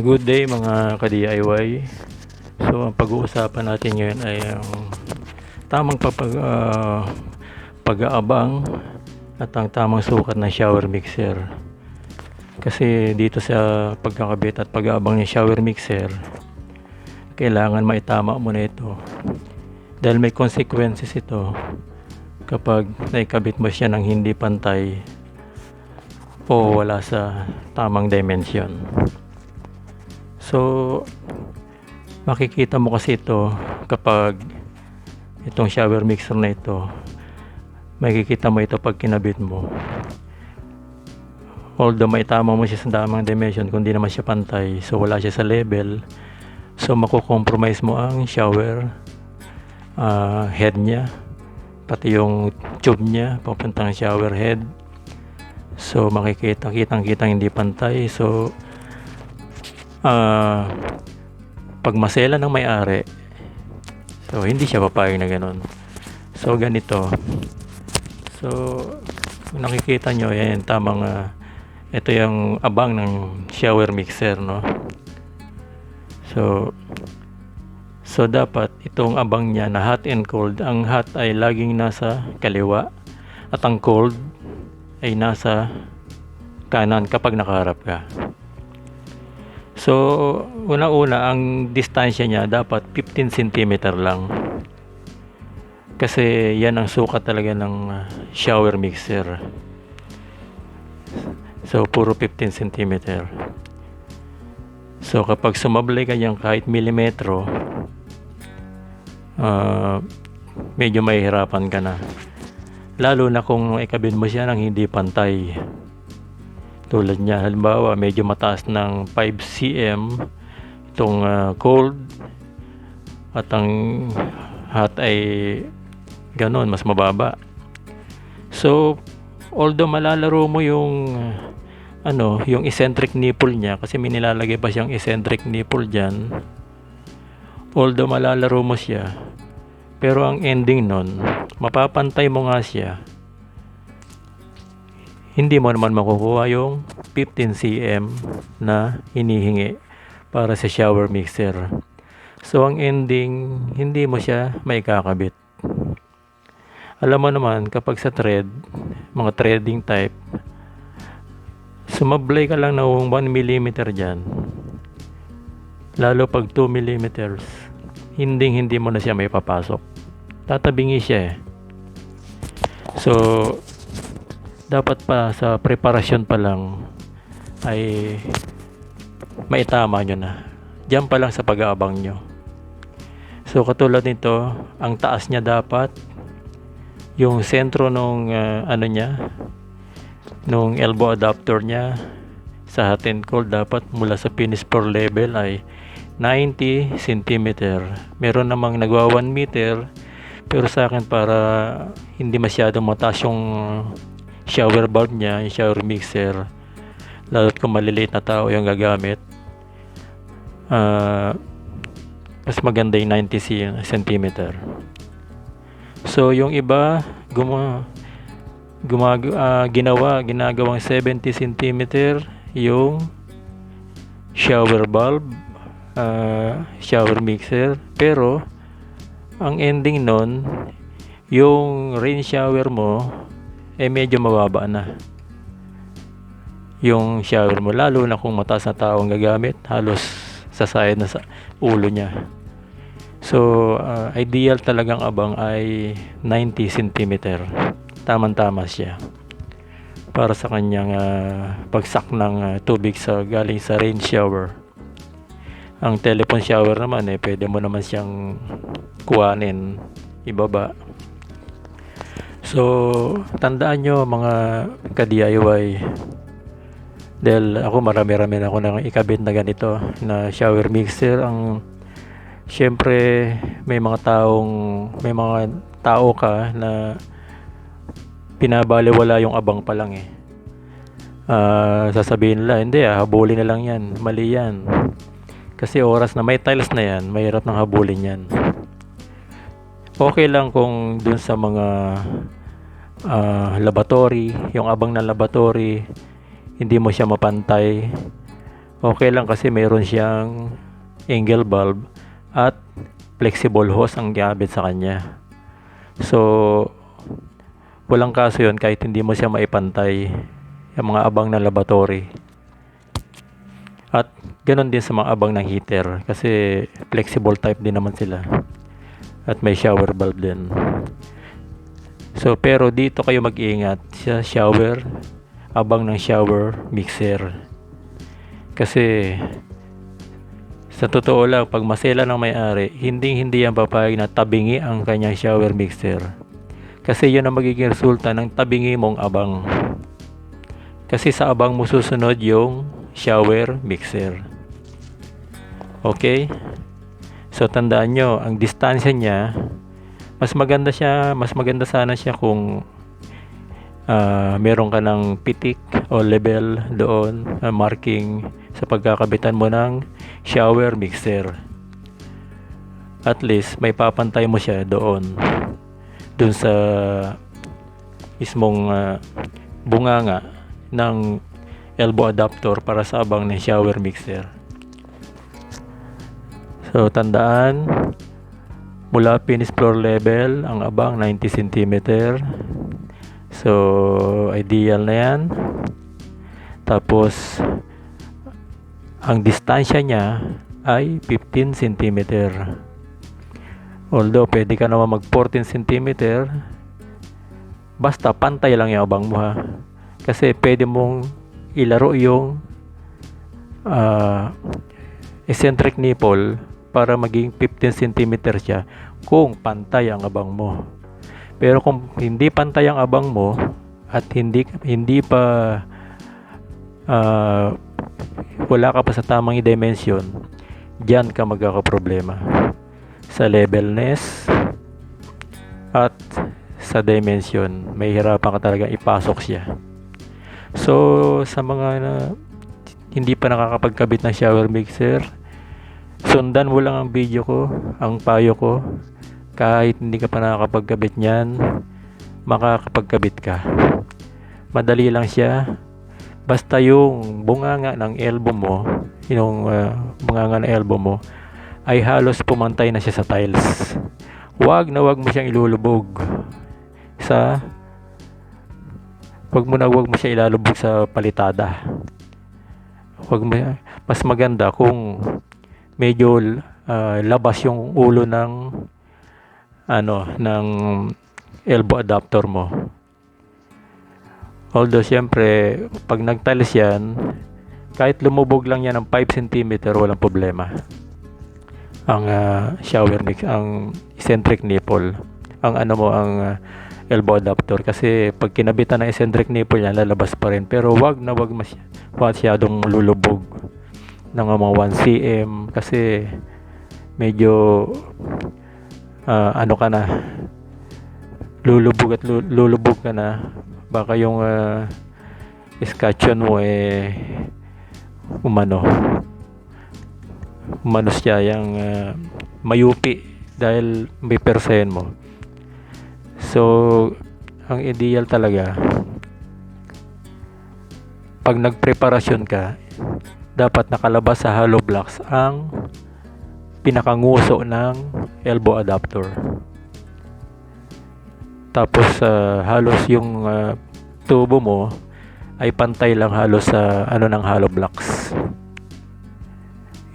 good day mga ka-DIY. So ang pag-uusapan natin ngayon ay ang tamang papag, ah, pag-aabang at ang tamang sukat ng shower mixer. Kasi dito sa pagkakabit at pag-aabang ng shower mixer, kailangan maitama mo na ito. Dahil may consequences ito kapag naikabit mo siya ng hindi pantay o wala sa tamang dimension. So, makikita mo kasi ito kapag itong shower mixer na ito, makikita mo ito pag kinabit mo. Although may tama mo siya sa tamang dimension, kung di naman siya pantay, so wala siya sa level, so makukompromise mo ang shower ah, head niya, pati yung tube niya, papuntang shower head. So makikita, kitang kitang hindi pantay. So ah pag masela ng may-ari, so hindi siya papayag na ganun. So ganito. So nakikita nyo, yan tamang ah, ito yung abang ng shower mixer, no? So So dapat itong abang niya na hot and cold, ang hot ay laging nasa kaliwa at ang cold ay nasa kanan kapag nakaharap ka. So, una-una, ang distansya niya dapat 15 cm lang. Kasi yan ang sukat talaga ng uh, shower mixer. So, puro 15 cm. So, kapag sumablay ka niyan kahit milimetro, ah, medyo mahihirapan ka na. Lalo na kung ikabit mo siya ng hindi pantay. Tulad niya, halimbawa medyo mataas ng 5 cm itong ah, cold at ang hot ay ganon, mas mababa. So, although malalaro mo yung ano, yung eccentric nipple niya kasi may nilalagay pa siyang eccentric nipple diyan. Although malalaro mo siya, pero ang ending nun, mapapantay mo nga siya. Hindi mo naman makukuha yung 15 cm na hinihingi para sa shower mixer. So ang ending, hindi mo siya may kakabit. Alam mo naman, kapag sa thread, mga threading type, sumablay ka lang ng 1 mm dyan. Lalo pag 2 mm, hindi hindi mo na siya may papasok. Tatabingi siya eh. So, dapat pa sa preparasyon pa lang ay maitama nyo na. Diyan pa lang sa pag-aabang nyo. So, katulad nito, ang taas niya dapat yung sentro nung ah, ano niya nung elbow adapter niya sa hot and dapat mula sa finish floor level ay 90 cm. Meron namang nagwa 1 meter pero sa akin para hindi masyadong mataas yung shower valve niya, yung shower mixer. Lalo't kung maliliit na tao yung gagamit. Ah, mas maganda yung 90 c- cm. So yung iba guma gumag ah, ginawa ginagawang 70 cm yung shower bulb ah, shower mixer. Pero ang ending nun yung rain shower mo eh medyo mababa na yung shower mo lalo na kung mataas na tao ang gagamit halos sasayad na sa ulo niya so ah, ideal talagang abang ay 90 cm tamang-tama siya para sa kanyang ah, pagsak ng ah, tubig sa galing sa rain shower. Ang telephone shower naman eh pwede mo naman siyang kuhanin ibaba. So, tandaan nyo mga ka-DIY dahil ako marami-rami na ako nang ikabit na ganito na shower mixer ang syempre may mga taong may mga tao ka na pinabaliwala yung abang pa lang eh. Ah, sasabihin nila, hindi ah, habulin na lang yan. Mali yan. Kasi oras na may tiles na yan, mahirap nang habulin yan. Okay lang kung dun sa mga ah, laboratory, yung abang na laboratory, hindi mo siya mapantay okay lang kasi mayroon siyang angle bulb at flexible hose ang gamit sa kanya. So, walang kaso yun kahit hindi mo siya maipantay yung mga abang ng laboratory. At ganun din sa mga abang ng heater kasi flexible type din naman sila. At may shower valve din. So pero dito kayo mag-iingat sa shower, abang ng shower mixer. Kasi sa totoo lang, pag masela ng may-ari, hindi hindi yan papayag na tabingi ang kanyang shower mixer. Kasi yun ang magiging resulta ng tabingi mong abang. Kasi sa abang mo susunod yung shower mixer. Okay? So tandaan nyo, ang distansya niya, mas maganda siya, mas maganda sana siya kung ah, meron ka ng pitik o level doon, ah, marking sa pagkakabitan mo ng shower mixer. At least may papantay mo siya doon. Doon sa mismong ah, bunganga ng elbow adapter para sa abang ng shower mixer. So tandaan, mula finish floor level, ang abang 90 cm. So ideal na yan. Tapos ang distansya niya ay 15 cm. Although pwede ka naman mag 14 cm, basta pantay lang yung abang mo ha. Kasi pwede mong ilaro yung ah, eccentric nipple para maging 15 cm siya kung pantay ang abang mo. Pero kung hindi pantay ang abang mo at hindi hindi pa ah, wala ka pa sa tamang dimension, diyan ka magkakaproblema sa levelness at sa dimension. May hirapan ka talaga ipasok siya. So, sa mga na, hindi pa nakakapagkabit ng shower mixer, sundan mo lang ang video ko, ang payo ko. Kahit hindi ka pa nakakapagkabit niyan, makakapagkabit ka. Madali lang siya. Basta yung bunganga ng elbow mo, yung uh, bunganga ng elbow mo, ay halos pumantay na siya sa tiles. Wag na wag mo siyang ilulubog sa wag mo na wag mo siya ilalubog sa palitada. Wag mo, mas maganda kung medyo ah, labas yung ulo ng ano ng elbow adapter mo. Although siyempre pag nagtiles yan kahit lumubog lang yan ng 5 cm walang problema. Ang ah, shower mix, ang eccentric nipple, ang ano mo ang ah, elbow adapter kasi pag kinabitan ng eccentric nipple yan lalabas pa rin pero wag na wag masy- masyadong lulubog ng mga 1 cm kasi medyo ah, ano ka na lulubog at lu- lulubog ka na. Baka yung uh, scotch mo eh umano umano siya yung ah, mayupi dahil may persen mo. So, ang ideal talaga, pag nagpreparasyon ka, dapat nakalabas sa hollow blocks ang pinakanguso ng elbow adapter. Tapos, ah, halos yung ah, tubo mo ay pantay lang halos sa ano ng hollow blocks.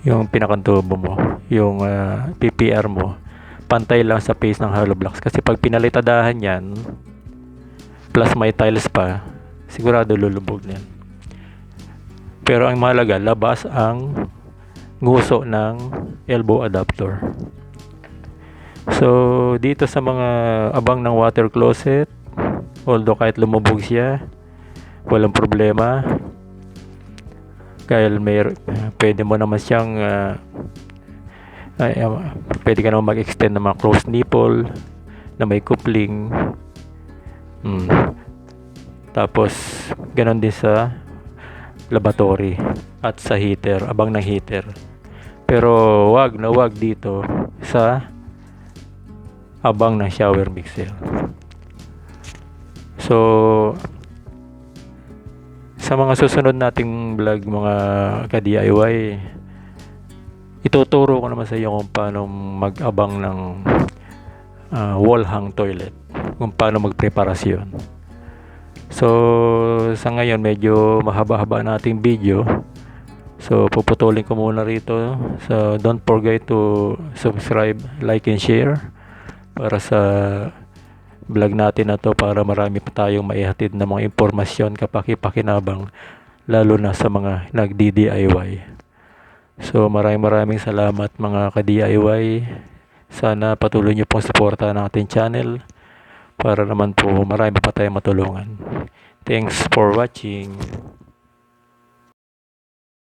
Yung pinakang tubo mo, yung ah, PPR mo pantay lang sa face ng hollow blocks kasi pag pinalitadahan yan plus may tiles pa sigurado lulubog na yan pero ang mahalaga labas ang nguso ng elbow adapter so dito sa mga abang ng water closet although kahit lumubog siya walang problema. Dahil may pwede mo naman siyang ah, ay, um, pwede ka naman mag-extend ng mga closed nipple na may coupling mm. tapos ganon din sa laboratory at sa heater abang ng heater pero wag na wag dito sa abang ng shower mixer so Sa mga susunod nating vlog mga ka-DIY, ituturo ko naman sa iyo kung paano mag-abang ng ah, wall hang toilet, kung paano magpreparasyon. So, sa ngayon medyo mahaba-haba nating video. So, puputulin ko muna rito. So, don't forget to subscribe, like, and share para sa vlog natin na to para marami pa tayong maihatid na mga impormasyon kapaki-pakinabang lalo na sa mga nagdi-DIY. So maraming maraming salamat mga ka-DIY. Sana patuloy niyo pong suportahan ang ating channel para naman po marami pa tayong matulungan. Thanks for watching.